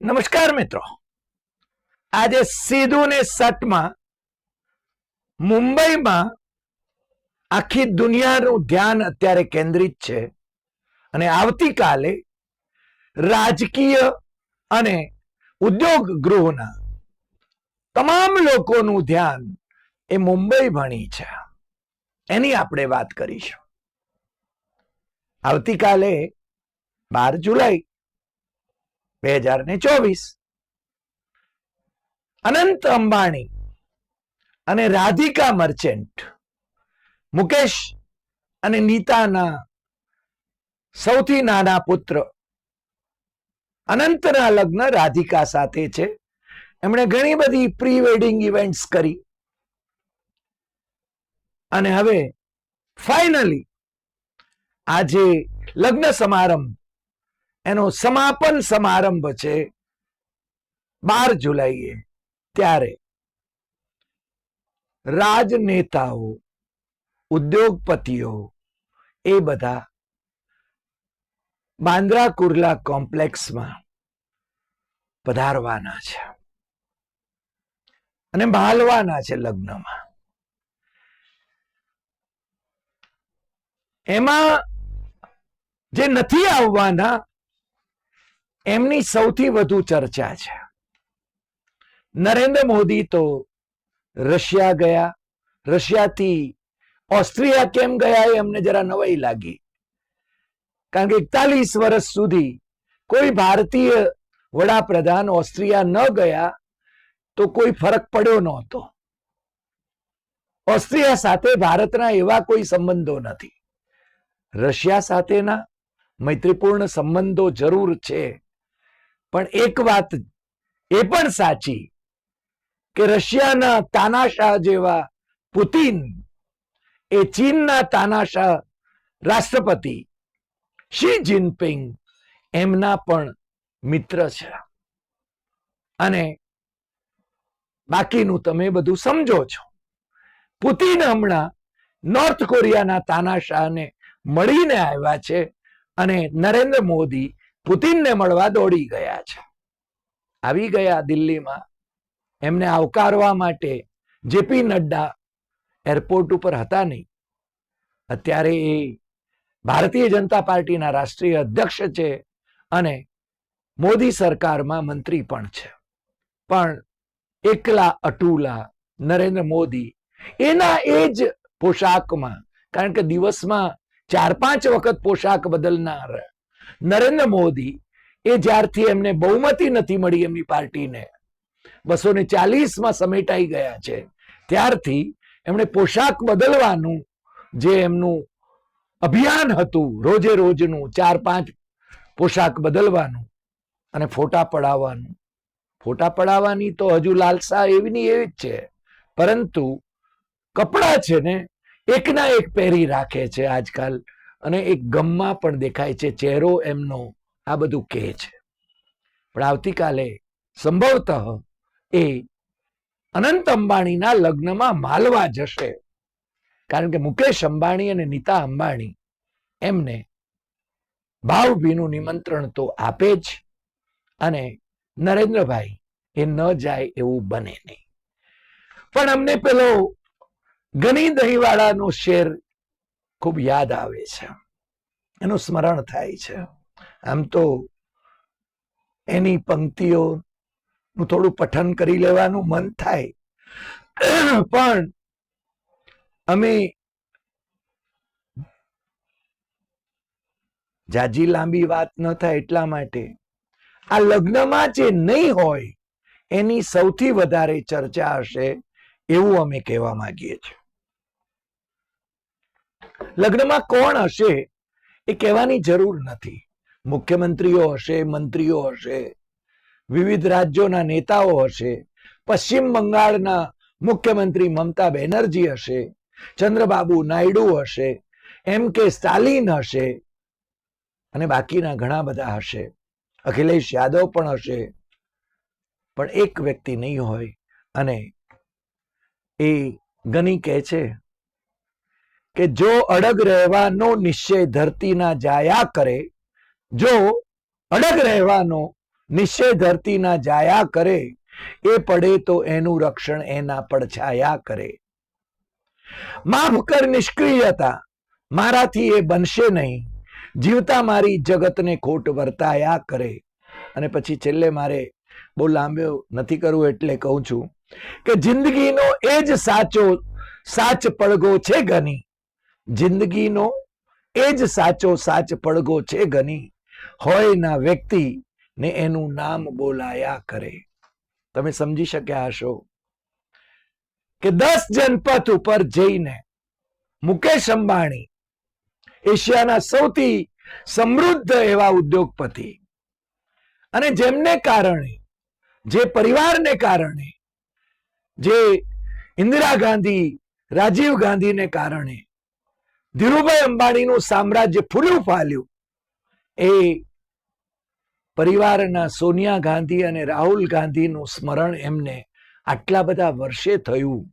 નમસ્કાર મિત્રો. આજે સીધું ને સટમાં મુંબઈમાં આખી દુનિયાનું ધ્યાન અત્યારે કેન્દ્રિત છે અને આવતીકાલે રાજકીય અને ઉદ્યોગ ગૃહના તમામ લોકોનું ધ્યાન એ મુંબઈ ભણી છે. એની આપણે વાત કરીશું. આવતીકાલે બાર જુલાઈ બે હજાર ને ચોવીસ. અનંત અંબાણી અને રાધિકા મર્ચેન્ટ, મુકેશ અને નીતાના સૌથી નાના પુત્ર અનંતના લગ્ન રાધિકા સાથે છે. એમણે ઘણી બધી પ્રી વેડિંગ ઇવેન્ટ્સ કરી. અને હવે ફાઇનલી આજે લગ્ન સમારંભ એનો સમાપન સમારંભ છે બાર જુલાઈએ. ત્યારે રાજનેતાઓ, ઉદ્યોગપતિઓ એ બધા બાંદ્રા કુર્લા કોમ્પ્લેક્સમાં પધારવાના છે. અને ભાલવાના છે લગ્નમાં. એમાં જે નથી આવવાના એમની સૌથી વધુ ચર્ચા છે. નરેન્દ્ર મોદી તો રશિયા ગયા. રશિયાથી ઓસ્ટ્રિયા કેમ ગયા એ અમને જરા નવાઈ લાગી. કારણ કે એકતાલીસ વર્ષ સુધી કોઈ ભારતીય વડાપ્રધાન ઓસ્ટ્રિયા ન ગયા તો કોઈ ફરક પડ્યો નહોતો. ઓસ્ટ્રિયા સાથે ભારતના એવા કોઈ સંબંધો નથી. રશિયા સાથેના મૈત્રીપૂર્ણ સંબંધો જરૂર છે. પણ એક વાત એ પણ સાચી કે રશિયાના તાનાશાહ જેવા પુતિન એ ચીનના તાનાશાહ રાષ્ટ્રપતિ શી જિનપિંગ એમના પણ મિત્ર છે. અને બાકીનું તમે બધું સમજો છો. પુતિન હમણાં નોર્થ કોરિયાના તાનાશાહને મળીને આવ્યા છે અને નરેન્દ્ર મોદી પુતિનને મળવા દોડી ગયા છે. આવી ગયા દિલ્હીમાં એમને આવકારવા માટે જેપી નડ્ડા એરપોર્ટ ઉપર હતા નહીં. અત્યારે એ ભારતીય જનતા પાર્ટીના રાષ્ટ્રીય અધ્યક્ષ છે અને મોદી સરકારમાં મંત્રી પણ છે. પણ એકલા અટુલા નરેન્દ્ર મોદી એના એ જ પોશાકમાં, કારણ કે દિવસમાં ચાર પાંચ વખત પોશાક બદલનાર નરેન્દ્ર મોદી એ જ્યારથી એમને બહુમતી નથી મળી એમની પાર્ટીને બસો ને ચાલીસમાં સમેટાઈ ગયા છે. ત્યારથી એમણે પોશાક બદલવાનું જે એમનું અભિયાન હતું, રોજે રોજનું ચાર પાંચ પોશાક બદલવાનું અને ફોટા પડાવવાનું. ફોટા પડાવવાની તો હજુ લાલસા એવીની એવી જ છે, પરંતુ કપડા છે ને એકના એક પહેરી રાખે છે આજકાલ અને એક ગમમાં પણ દેખાય છે, ચહેરો એમનો આ બધું કહે છે. પણ આવતીકાલે સંભવતઃ એ અનંત અંબાણીના લગ્નમાં માલવા જશે. કારણ કે મુકેશ અંબાણી અને નીતા અંબાણી એમને ભાવભીનું નિમંત્રણ તો આપે જ અને નરેન્દ્રભાઈ એ ન જાય એવું બને નહીં. પણ અમને પેલો ગની દહીંવાળાનો શેર ખૂબ યાદ આવે છે. એનું સ્મરણ થાય છે. આમ તો એની પંક્તિઓ થોડું પઠન કરી લેવાનું મન થાય. પણ અમે જાજી લાંબી વાત ન થાય એટલા માટે આ લગ્નમાં જે નહીં હોય એની સૌથી વધારે ચર્ચા હશે એવું અમે કહેવા માંગીએ છીએ. લગ્નમાં કોણ હશે એ કહેવાની જરૂર નથી. મુખ્યમંત્રીઓ હશે, મંત્રીઓ હશે, વિવિધ રાજ્યોના નેતાઓ હશે, પશ્ચિમ બંગાળના મુખ્યમંત્રી મમતા બેનર્જી હશે, ચંદ્રબાબુ નાયડુ હશે, એમ કે સ્ટાલિન હશે, અને બાકીના ઘણા બધા હશે. અખિલેશ યાદવ પણ હશે, પણ એક વ્યક્તિ નહીં હોય, અને એ ગની કહે છે કે જો અડગ રહેવાનો નિશ્ચય ધરતીના જાયા કરે, જો અડગ રહેવાનો નિશ્ચય ધરતીના જાયા કરે, એ પડે તો એનું રક્ષણ એના પડછાયા કરે. માફ કર નિષ્ક્રિયતા મારાથી એ બનશે નહીં. જીવતા મારી જગતને ખોટ વર્તાયા કરે. અને પછી છેલ્લે મારે બહુ લાંબો નથી કરવું એટલે કહું છું કે જિંદગીનો એ જ સાચો, સાચ પડઘો છે ગની. જિંદગીનો એ જ સાચો સાચ પડઘો છે ગની. હોય ના વ્યક્તિ ને એનું નામ બોલાયા કરે. તમે સમજી શક્યા હશો? કે દસ જનપથ ઉપર જઈને મુકેશ અંબાણી એશિયાના સૌથી સમૃદ્ધ એવા ઉદ્યોગપતિ અને જેમને કારણે, જે પરિવારને કારણે, જે ઇન્દિરા ગાંધી, રાજીવ ગાંધીને કારણે ધીરુભાઈ અંબાણીનું સામ્રાજ્ય ફૂલ્યું ફાલ્યું. એ પરિવારના સોનિયા ગાંધી અને રાહુલ ગાંધીનું સ્મરણ એમને આટલા બધા વર્ષે થયું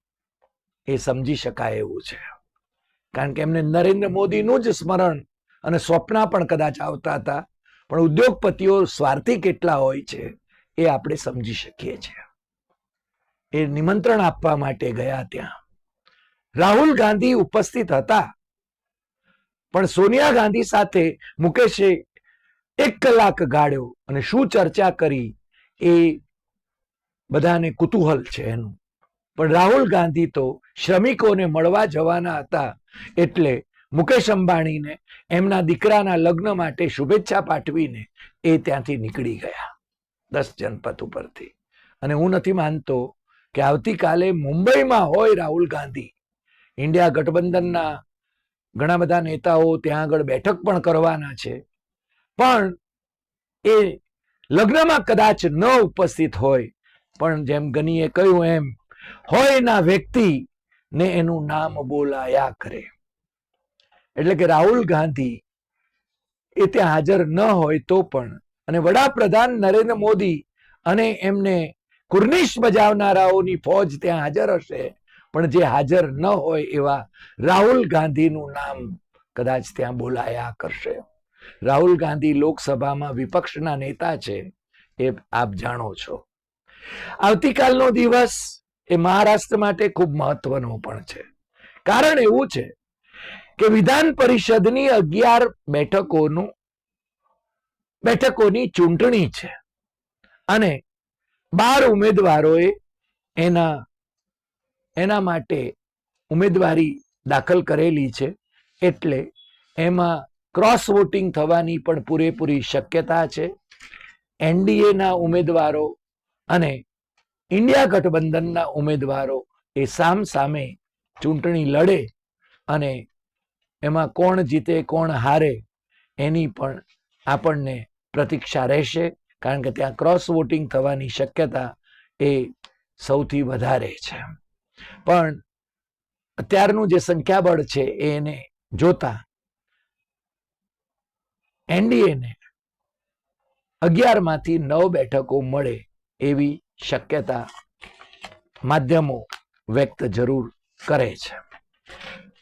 એ સમજી શકાય એવું છે. કારણ કે એમને નરેન્દ્ર મોદીનું જ સ્મરણ અને સ્વપ્ના પણ કદાચ આવતા હતા. પણ ઉદ્યોગપતિઓ સ્વાર્થી કેટલા હોય છે એ આપણે સમજી શકીએ છીએ. એ નિમંત્રણ આપવા માટે ગયા ત્યાં. રાહુલ ગાંધી ઉપસ્થિત હતા. પણ સોનિયા ગાંધી સાથે મુકેશે એક કલાક ગાળ્યો અને શું ચર્ચા કરી એ બધાને કુતૂહલ છે એનું. પણ રાહુલ ગાંધી તો શ્રમિકોને મળવા જવાના હતા એટલે મુકેશ અંબાણીને એમના દીકરાના લગ્ન માટે શુભેચ્છા પાઠવીને એ ત્યાંથી નીકળી ગયા દસ જનપથ ઉપરથી. અને હું નથી માનતો કે આવતીકાલે મુંબઈમાં હોય રાહુલ ગાંધી. ઇન્ડિયા ગઠબંધનના ઘણા બધા નેતાઓ ત્યાં આગળ બેઠક પણ કરવાના છે. પણ એ લગ્નમાં કદાચ ન ઉપસ્થિત હોય, પણ જેમ ગનીએ કહ્યું એમ હોય ના વ્યક્તિ ને એનું નામ બોલાયા કરે. એટલે કે રાહુલ ગાંધી એ ત્યાં હાજર ન હોય તો પણ, અને વડાપ્રધાન નરેન્દ્ર મોદી અને એમને કુર્નિશ બજાવનારાઓની ફોજ ત્યાં હાજર હશે પણ જે હાજર ન હોય એવા રાહુલ ગાંધીનું નામ કદાચ ત્યાં બોલાયા કરશે. રાહુલ ગાંધી લોકસભામાં વિપક્ષના નેતા છે, એ આપ જાણો છો. આવતીકાલનો દિવસ એ મહારાષ્ટ્ર માટે ખૂબ મહત્વનો પણ છે. કારણ એવું છે કે વિધાન પરિષદની અગિયાર બેઠકોનું, બેઠકોની ચૂંટણી છે અને બાર ઉમેદવારોએ એના એના માટે ઉમેદવારી દાખલ કરેલી છે એટલે એમાં ક્રોસ વોટિંગ થવાની પણ પૂરેપૂરી શક્યતા છે. એનડીએના ઉમેદવારો અને ઇન્ડિયા ગઠબંધનના ઉમેદવારો એ સામ સામે ચૂંટણી લડે અને એમાં કોણ જીતે, કોણ હારે એની પણ આપણને પ્રતીક્ષા રહેશે કારણ કે ત્યાં ક્રોસ વોટિંગ થવાની શક્યતા એ સૌથી વધારે છે. પણ અત્યારનું જે સંખ્યાબળ છે એને જોતા એનડીએને અગિયારમાંથી નવ બેઠકો મળે એવી શક્યતા માધ્યમો વ્યક્ત જરૂર કરે છે.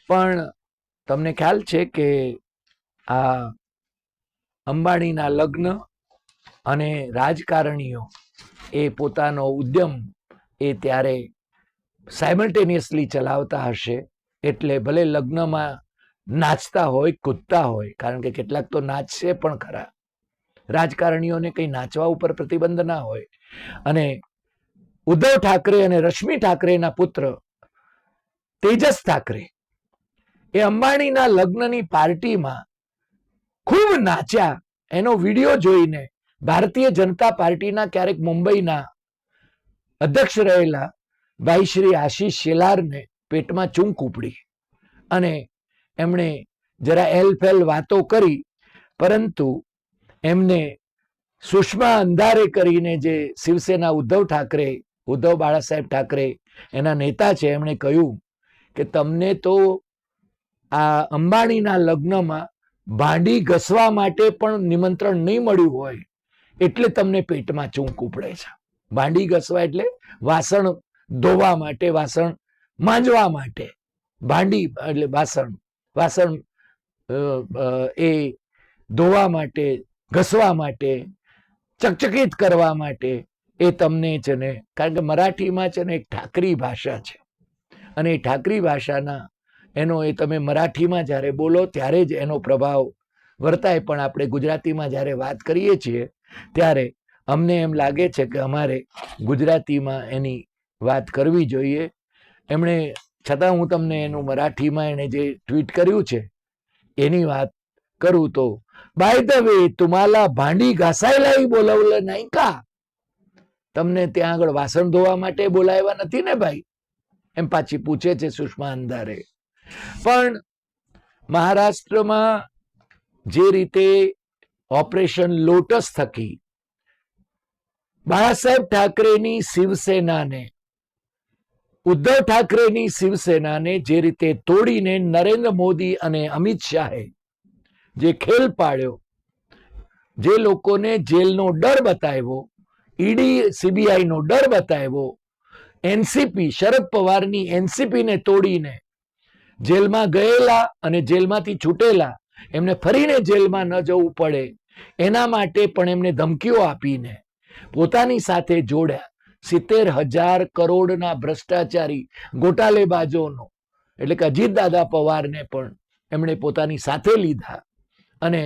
પણ તમને ખ્યાલ છે કે આ અંબાણીના લગ્ન અને રાજકારણીઓ એ પોતાનો ઉદ્યમ એ ત્યારે સાયમલ્ટેનિયસલી ચલાવતા હશે, એટલે ભલે લગ્નમાં નાચતા હોય, કૂદતા હોય, કારણ કે કેટલાક તો નાચશે પણ ખરા. રાજકારણીઓને કંઈ નાચવા ઉપર પ્રતિબંધ ના હોય. અને ઉદ્ધવ ઠાકરે અને રશ્મિ ઠાકરેના પુત્ર તેજસ ઠાકરે એ અંબાણીના લગ્નની પાર્ટીમાં ખૂબ નાચ્યા. એનો વીડિયો જોઈને ભારતીય જનતા પાર્ટીના ક્યારેક મુંબઈના અધ્યક્ષ રહેલા ભાઈ શ્રી આશીષ શેલારને પેટમાં ચૂંક ઉપડી અને એમણે જરા એલફેલ વાતો કરી, પરંતુ એમને સુષ્મા અંધારે કરીને જે શિવસેના ઉદ્ધવ ઠાકરે, ઉદ્ધવ બાળાસાહેબ ઠાકરે એના નેતા છે, એમણે કહ્યું કે તમને તો આ અંબાણીના લગ્નમાં ભાંડી ઘસવા માટે પણ નિમંત્રણ નહીં મળ્યું હોય, એટલે તમને પેટમાં ચૂંક ઉપડે છે. ભાંડી ઘસવા એટલે વાસણ ધોવા માટે વાસણ, માંજવા માટે. ભાંડી એટલે વાસણ વાસણ એ ધોવા માટે, ઘસવા માટે, ચકચકિત કરવા માટે એ તમને છે ને, કારણ કે મરાઠીમાં છે ને એક ઠાકરી ભાષા છે. અને એ ઠાકરી ભાષાના એનો એ તમે મરાઠીમાં જ્યારે બોલો ત્યારે જ એનો પ્રભાવ વર્તાય. પણ આપણે ગુજરાતીમાં જ્યારે વાત કરીએ છીએ, ત્યારે અમને એમ લાગે છે કે અમારે ગુજરાતીમાં એની વાત કરવી જોઈએ. એમણે છતાં હું તમને એનું મરાઠીમાં એણે જે ટ્વીટ કર્યું છે, એની વાત કરું તો બાય ધ વે તુમાલા ભાંડી ઘાસાયેલા બોલાવलं નહીં કા? તમને ત્યાં આગળ વાસણ ધોવા માટે બોલાવ્યા નથી ને ભાઈ? એમ પાછી પૂછે છે સુષ્મા અંધારે. પણ મહારાષ્ટ્રમાં જે રીતે ઓપરેશન લોટસ થકી બાળા બાળાસાહેબ ઠાકરેની શિવસેનાને ઉદ્ધવ ઠાકરેની શિવસેનાને જે રીતે તોડીને નરેન્દ્ર મોદી અને અમિત શાહે જે ખેલ પાડ્યો, જે લોકોને જેલનો ડર બતાવ્યો, ઈડી, સીબીઆઈનો ડર બતાવ્યો, એનસીપી, શરદ પવારની એનસીપી ને તોડીને જેલમાં ગયેલા અને જેલમાંથી છૂટેલા, એમને ફરીને જેલમાં ન જવું પડે, એના માટે પણ એમને ધમકીઓ આપીને પોતાની સાથે જોડ્યા. સિત્તેર હજાર કરોડના ભ્રષ્ટાચારી ગોટાલેબાજોનો, એટલે કે અજીત દાદા પવારને પણ એમણે પોતાની સાથે લીધા. અને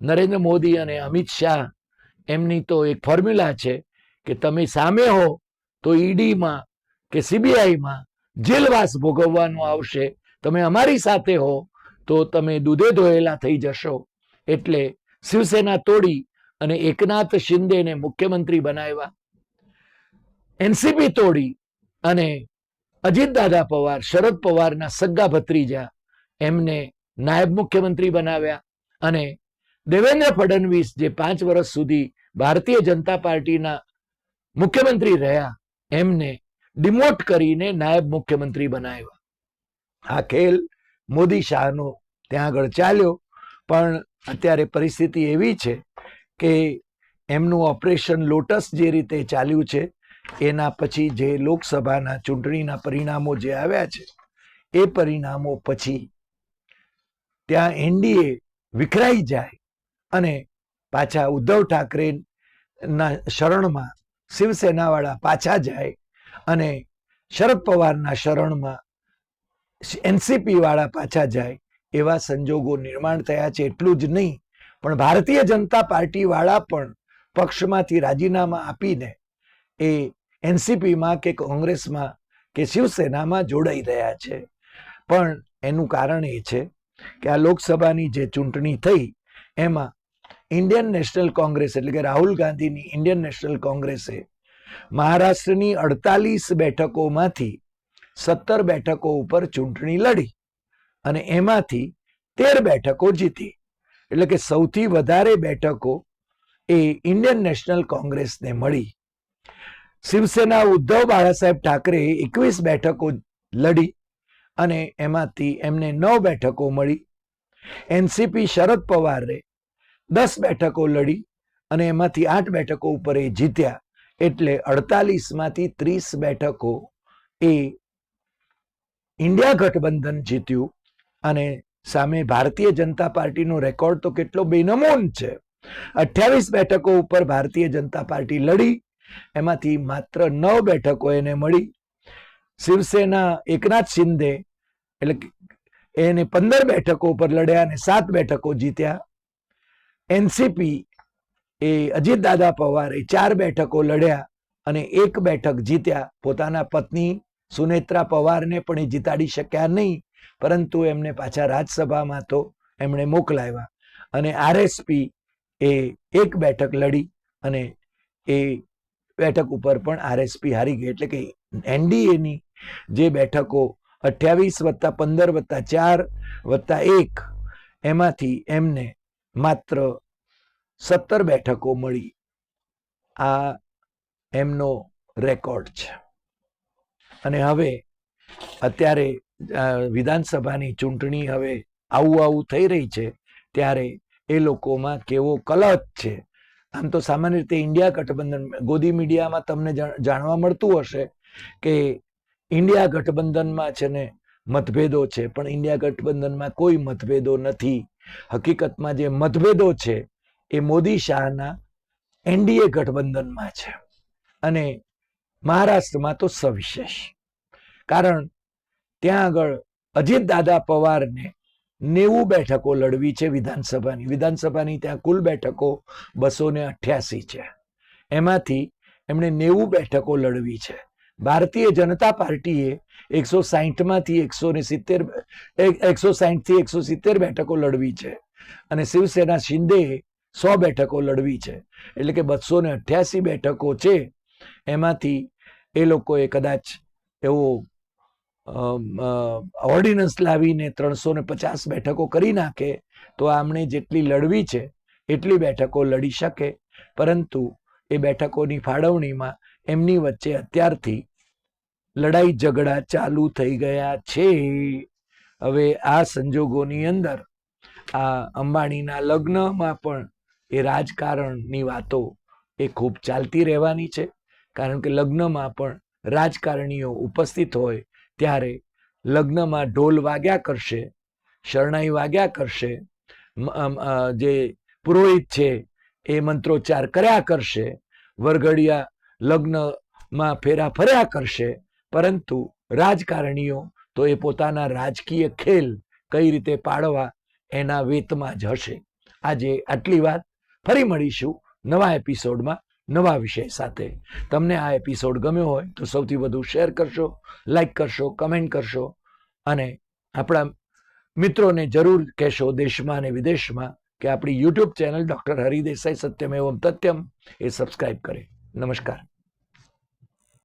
નરેન્દ્ર મોદી અને અમિત શાહ, એમની તો એક ફોર્મ્યુલા છે કે તમે સામે હો તો ઈડીમાં કે સીબીઆઈમાં જેલવાસ ભોગવવાનું આવશે. તમે અમારી સાથે હો તો તમે દૂધે ધોયેલા થઈ જશો. એટલે શિવસેના તોડી અને એકનાથ શિંદેને મુખ્યમંત્રી બનાવ્યા. એનસીપી તોડી અને અજીતદાદા પવાર, શરદ પવારના સગ્ગા ભત્રીજા એમને નાયબ મુખ્યમંત્રી બનાવ્યા અને દેવેન્દ્ર ફડણવીસ, જે પાંચ વર્ષ સુધી ભારતીય જનતા પાર્ટીના મુખ્યમંત્રી રહ્યા, એમને ડિમોટ કરીને નાયબ મુખ્યમંત્રી બનાવ્યા. આ ખેલ મોદી શાહનો ત્યાં આગળ ચાલ્યો, પણ અત્યારે પરિસ્થિતિ એવી છે કે એમનું ઓપરેશન લોટસ જે રીતે ચાલ્યું છે એના પછી જે લોકસભાના ચૂંટણીના પરિણામો જે આવ્યા છે, એ પરિણામો પછી ત્યાં એનડીએ વિખરાઈ જાય અને પાછા ઉદ્ધવ ઠાકરે ના શરણમાં શિવસેનાવાળા પાછા જાય અને શરદ પવારના શરણમાં એનસીપી વાળા પાછા જાય એવા સંજોગો નિર્માણ થયા છે. એટલું જ નહીં, પણ ભારતીય જનતા પાર્ટી વાળા પણ પક્ષમાંથી રાજીનામા આપીને એ એનસીપીમાં કે કોંગ્રેસમાં કે શિવસેનામાં જોડાઈ રહ્યા છે. પણ એનું કારણ એ છે કે આ લોકસભાની જે ચૂંટણી થઈ, એમાં ઇન્ડિયન નેશનલ કોંગ્રેસ એટલે કે રાહુલ ગાંધીની ઇન્ડિયન નેશનલ કોંગ્રેસે મહારાષ્ટ્રની અડતાલીસ બેઠકોમાંથી સત્તર બેઠકો ઉપર ચૂંટણી લડી અને એમાંથી તેર બેઠકો જીતી. એટલે કે સૌથી વધારે બેઠકો એ ઇન્ડિયન નેશનલ કોંગ્રેસને મળી. શિવસેના ઉદ્ધવ બાળાસાહેબ ઠાકરે એકવીસ બેઠકો લડી અને એમાંથી એમને નવ બેઠકો મળી. એનસીપી શરદ પવારે દસ બેઠકો લડી અને એમાંથી આઠ બેઠકો ઉપર એ જીત્યા. એટલે અડતાલીસમાંથી ત્રીસ બેઠકો એ ઇન્ડિયા ગઠબંધન જીત્યું અને સામે ભારતીય જનતા પાર્ટીનો રેકોર્ડ તો કેટલો બેનમૂન છે. અઠ્યાવીસ બેઠકો ઉપર ભારતીય જનતા પાર્ટી લડી એમાંથી માત્ર નવ બેઠકો એને મળી. શિવસેના, એકનાથ શિંદે, એટલે એને પંદર બેઠકો ઉપર લડ્યા અને સાત બેઠકો જીત્યા. એનસીપી એ અજીત દાદા પવારે ચાર બેઠકો લડ્યા અને એક બેઠક જીત્યા. પોતાના પત્ની સુનેત્રા પવારને પણ એ જીતાડી શક્યા નહીં, પરંતુ એમને પાછા રાજ્યસભામાં તો એમણે મોકલાવ્યા. અને આરએસપી એ એક બેઠક લડી અને એ બેઠક ઉપર પણ આરએસપી હારી ગઈ. એટલે કે એનડીએની જે બેઠકો અઠ્યાવીસ વત્તા પંદર વત્તા ચાર વત્તા એક, એમાંથી એમને માત્ર સત્તર બેઠકો મળી. આ એમનો રેકોર્ડ છે. અને હવે અત્યારે વિધાનસભાની ચૂંટણી હવે આવું આવું થઈ રહી છે, ત્યારે એ લોકોમાં કેવો કલહ છે. આમ તો સામાન્ય રીતે ઇન્ડિયા ગઠબંધન, ગોદી મીડિયામાં તમને જાણવા મળતું હશે કે ઇન્ડિયા ગઠબંધનમાં છે ને મતભેદો છે, પણ ઇન્ડિયા ગઠબંધનમાં કોઈ મતભેદો નથી. હકીકતમાં જે મતભેદો છે, એ મોદી શાહના એનડીએ ગઠબંધનમાં છે. અને મહારાષ્ટ્રમાં તો સવિશેષ. કારણ, ત્યાં આગળ અજીત દાદા પવારને નેવું બેઠકો લડવી છે વિધાનસભાની. વિધાનસભાની ત્યાં કુલ બેઠકો બસો ને અઠ્યાસી છે. એમાંથી એમણે નેવું બેઠકો લડવી છે. ભારતીય જનતા પાર્ટીએ એકસો સાહીઠમાંથી એકસો ને સિત્તેર એકસો સાહીઠથી એકસો સિત્તેર બેઠકો લડવી છે. અને શિવસેના શિંદે સો બેઠકો લડવી છે. એટલે કે બસો ને અઠ્યાસી બેઠકો છે. એમાંથી એ લોકોએ કદાચ એવો ઓર્ડિનન્સ લાવીને ત્રણસો ને પચાસ બેઠકો કરી નાખે, તો આમણે જેટલી લડવી છે, એટલી બેઠકો લડી શકે. પરંતુ એ બેઠકોની ફાળવણીમાં એમની વચ્ચે અત્યારથી લડાઈ ઝઘડા ચાલુ થઈ ગયા છે. હવે આ સંજોગોની અંદર આ અંબાણીના લગ્નમાં પણ એ રાજકારણની વાતો એ ખૂબ ચાલતી રહેવાની છે. કારણ કે લગ્નમાં પણ રાજકારણીઓ ઉપસ્થિત હોય ત્યારે લગ્નમાં ઢોલ વાગ્યા કરશે, શરણાઈ વાગ્યા કરશે જે પુરોહિત છે એ મંત્રોચ્ચાર કર્યા કરશે, વરઘડિયા લગ્નમાં ફેરા ફર્યા કરશે, પરંતુ રાજકારણીઓ તો એ પોતાના રાજકીય ખેલ કઈ રીતે પાડવા એના વેતમાં જ હશે. આજે આટલી વાત. ફરી મળીશું નવા એપિસોડમાં નવા વિષય સાથે. તમને આ એપિસોડ ગમ્યો હોય તો સૌથી વધુ શેર કરશો લાઈક કરશો કમેન્ટ કરશો અને આપણા મિત્રોને જરૂર કહેશો દેશમાં અને વિદેશમાં કે આપણી યુટ્યુબ ચેનલ ડૉક્ટર હરિદેસાઈ સત્યમ એવમ તથ્યમ એ સબસ્ક્રાઈબ કરે. નમસ્કાર.